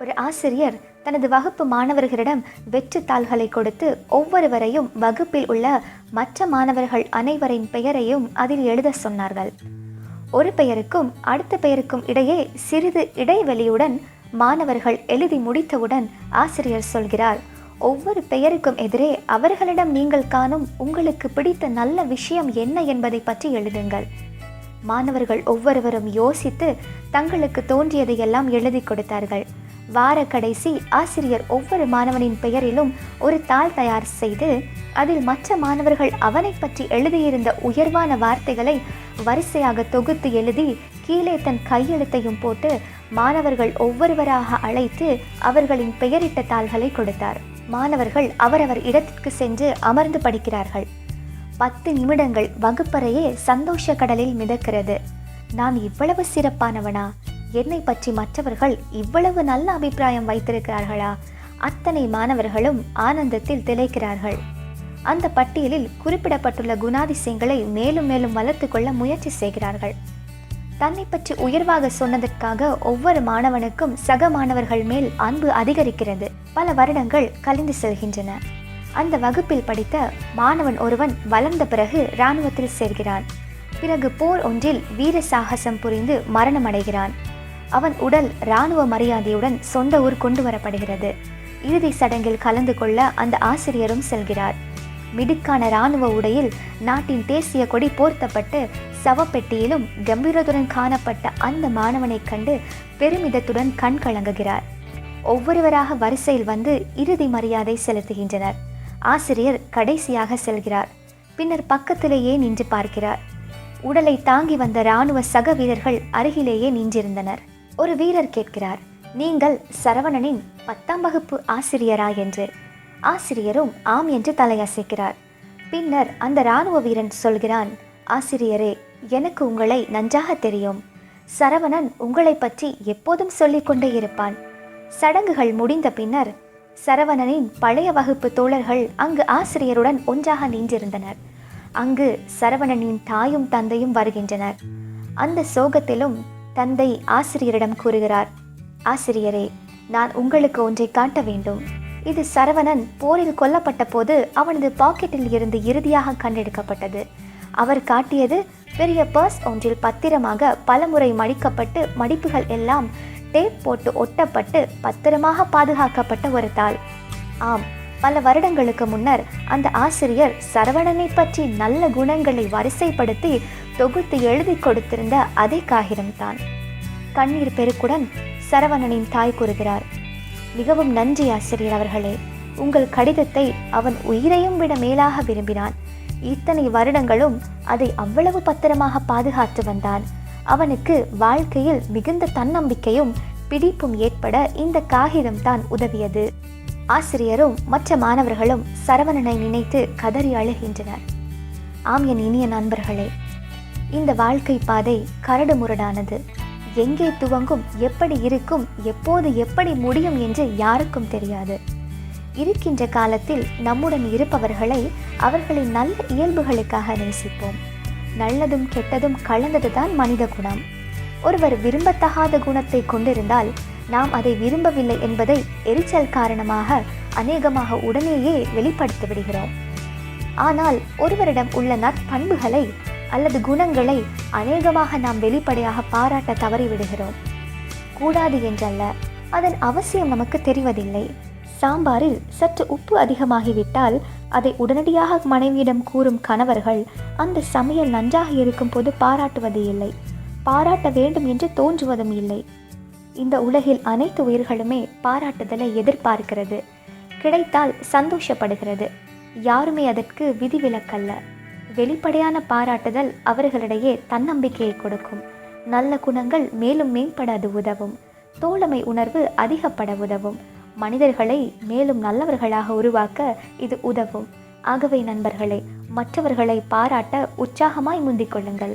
ஒரு ஆசிரியர் தனது வகுப்பு மாணவர்களிடம் வெற்று தாள்களை கொடுத்து ஒவ்வொருவரையும் வகுப்பில் உள்ள மற்ற மாணவர்கள் அனைவரின் பெயரையும் அதில் எழுத சொன்னார்கள். ஒரு பெயருக்கும் அடுத்த பெயருக்கும் இடையே சிறிது இடைவெளியுடன் மாணவர்கள் எழுதி முடித்தவுடன் ஆசிரியர் சொல்கிறார் ஒவ்வொரு பெயருக்கும் எதிரே அவர்களிடம் நீங்கள் காணும் உங்களுக்கு பிடித்த நல்ல விஷயம் என்ன என்பதை பற்றி எழுதுங்கள். மாணவர்கள் ஒவ்வொருவரும் யோசித்து தங்களுக்கு தோன்றியதையெல்லாம் எழுதி கொடுத்தார்கள். வார கடைசி ஆசிரியர் ஒவ்வொரு மாணவனின் பெயரிலும் ஒரு தாள் தயார் செய்து அதில் மற்ற மாணவர்கள் அவனை பற்றி எழுதியிருந்த உயர்வான வார்த்தைகளை வரிசையாக தொகுத்து எழுதி கீழே தன் கையெழுத்தையும் போட்டு மாணவர்கள் ஒவ்வொருவராக அழைத்து அவர்களின் பெயரிட்ட தாள்களை கொடுத்தார். மாணவர்கள் அவரவர் இடத்திற்கு சென்று அமர்ந்து படிக்கிறார்கள். பத்து நிமிடங்கள் வகுப்பறையே சந்தோஷ கடலில் மிதக்கிறது. நான் இவ்வளவு சிறப்பானவனா? என்னை பற்றி மற்றவர்கள் இவ்வளவு நல்ல அபிப்பிராயம் வைத்திருக்கிறார்களா? அத்தனை மாணவர்களும் ஆனந்தத்தில் திளைக்கிறார்கள். அந்த பட்டியலில் குறிப்பிடப்பட்டுள்ள குணாதிசயங்களை மேலும் மேலும் வளர்த்து கொள்ள முயற்சி செய்கிறார்கள். தன்னை பற்றி உயர்வாக சொன்னதற்காக ஒவ்வொரு மாணவனுக்கும் சக மாணவர்கள் மேல் அன்பு அதிகரிக்கிறது. பல வருடங்கள் கலைந்து செல்கின்றன. அந்த வகுப்பில் படித்த மாணவன் ஒருவன் வளர்ந்த பிறகு இராணுவத்தில் சேர்கிறான். பிறகு போர் ஒன்றில் வீர சாகசம் புரிந்து மரணமடைகிறான். அவன் உடல் இராணுவ மரியாதையுடன் சொந்த ஊர் கொண்டு வரப்படுகிறது. இறுதி சடங்கில் கலந்து கொள்ள அந்த ஆசிரியரும் செல்கிறார். மிடுக்கான இராணுவ உடையில் நாட்டின் தேசிய கொடி போர்த்தப்பட்டு சவப்பெட்டியிலும் கம்பீரத்துடன் காணப்பட்ட அந்த மாணவனைக் கண்டு பெருமிதத்துடன் கண் கலங்குகிறார். ஒவ்வொருவராக வரிசையில் வந்து இறுதி மரியாதை செலுத்துகின்றனர். ஆசிரியர் கடைசியாக செல்கிறார். பின்னர் பக்கத்திலேயே நின்று பார்க்கிறார். உடலை தாங்கி வந்த இராணுவ சக வீரர்கள் அருகிலேயே நின்றிருந்தனர். ஒரு வீரர் கேட்கிறார் நீங்கள் சரவணனின் பத்தாம் வகுப்பு ஆசிரியரா என்று? ஆசிரியரும் ஆம் என்று தலையசைக்கிறார். பின்னர் அந்த இராணுவ வீரன் சொல்கிறான் ஆசிரியரே எனக்கு உங்களை நன்றாக தெரியும். சரவணன் உங்களை பற்றி எப்போதும் சொல்லிக்கொண்டே இருப்பான். சடங்குகள் முடிந்த பின்னர் சரவணனின் பழைய வகுப்பு தோழர்கள் அங்கு ஆசிரியருடன் ஒன்றாக நின்றிருந்தனர். அங்கு சரவணனின் தாயும் தந்தையும் வருகின்றனர். அந்த சோகத்திலும் தந்தை ஆசிரியரிடம் கூறுகிறார் ஆசிரியரே நான் உங்களுக்கு ஒன்றை காட்ட வேண்டும். இது சரவணன் போரில் கொல்லப்பட்ட போது அவனது பாக்கெட்டில் இருந்து இறுதியாக கண்டெடுக்கப்பட்டது. அவர் காட்டியது பெரிய பர்ஸ் ஒன்றில் பத்திரமாக பலமுறை மடிக்கப்பட்டு மடிப்புகள் எல்லாம் டேப் போட்டு ஒட்டப்பட்டு பத்திரமாக பாதுகாக்கப்பட்ட ஒரு தாள். ஆம் பல வருடங்களுக்கு முன்னர் அந்த ஆசிரியர் சரவணனை பற்றி நல்ல குணங்களை வரிசைப்படுத்தி தொகுத்து எழுதி கொடுத்திருந்த அதே காகிதம்தான். கண்ணீர் பெருக்குடன் சரவணனின் தாய் கூறுகிறார் மிகவும் நன்றி ஆசிரியர் அவர்களே. உங்கள் கடிதத்தை அவன் உயிரையும் விட மேலாக விரும்பினான். இத்தனை வருடங்களும் அதை அவ்வளவு பத்திரமாக பாதுகாத்து வந்தான். அவனுக்கு வாழ்க்கையில் மிகுந்த தன்னம்பிக்கையும் பிடிப்பும் ஏற்பட இந்த காகிதம் தான் உதவியது. ஆசிரியரும் மற்ற மாணவர்களும் சரவணனை நினைத்து கதறி அழுகின்றனர். ஆம் என் இனிய நண்பர்களே இந்த வாழ்க்கை பாதை கரடு முரடானது. எங்கே துவங்கும் எப்படி இருக்கும் எப்போது எப்படி முடியும் என்று யாருக்கும் தெரியாது. இருக்கின்ற காலத்தில் நம்முடன் இருப்பவர்களை அவர்களின் நல்ல இயல்புகளுக்காக நேசிப்போம். நல்லதும் கெட்டதும் கலந்ததுதான் மனித குணம். ஒருவர் விரும்பத்தகாத குணத்தை கொண்டிருந்தால் நாம் அதை விரும்பவில்லை என்பதை எரிச்சல் காரணமாக அநேகமாக உடனேயே வெளிப்படுத்தி விடுகிறோம். ஆனால் ஒருவரிடம் உள்ள நற்பண்புகளை அல்லது குணங்களை அநேகமாக நாம் வெளிப்படையாக பாராட்ட தவறிவிடுகிறோம். கூடாது என்றல்ல அதன் அவசியம் நமக்கு தெரிவதில்லை. சாம்பாரில் சற்று உப்பு அதிகமாகிவிட்டால் அதை உடனடியாக மனைவியிடம் கூறும் கணவர்கள் அந்த சமையல் நன்றாக இருக்கும் போது பாராட்டுவது இல்லை. பாராட்ட வேண்டும் என்று தோன்றுவதும் இல்லை. இந்த உலகில் அனைத்து உயிர்களுமே பாராட்டுதலை எதிர்பார்க்கிறது. கிடைத்தால் சந்தோஷப்படுகிறது. யாருமே அதற்கு விதிவிலக்கல்ல. வெளிப்படையான பாராட்டுதல் அவர்களிடையே தன்னம்பிக்கையை கொடுக்கும். நல்ல குணங்கள் மேலும் மேம்பட அது உதவும். தோழமை உணர்வு அதிகப்பட உதவும். மனிதர்களை மேலும் நல்லவர்களாக உருவாக்க இது உதவும். ஆகவே நண்பர்களே மற்றவர்களை பாராட்ட உற்சாகமாய் முந்திக் கொள்ளுங்கள்.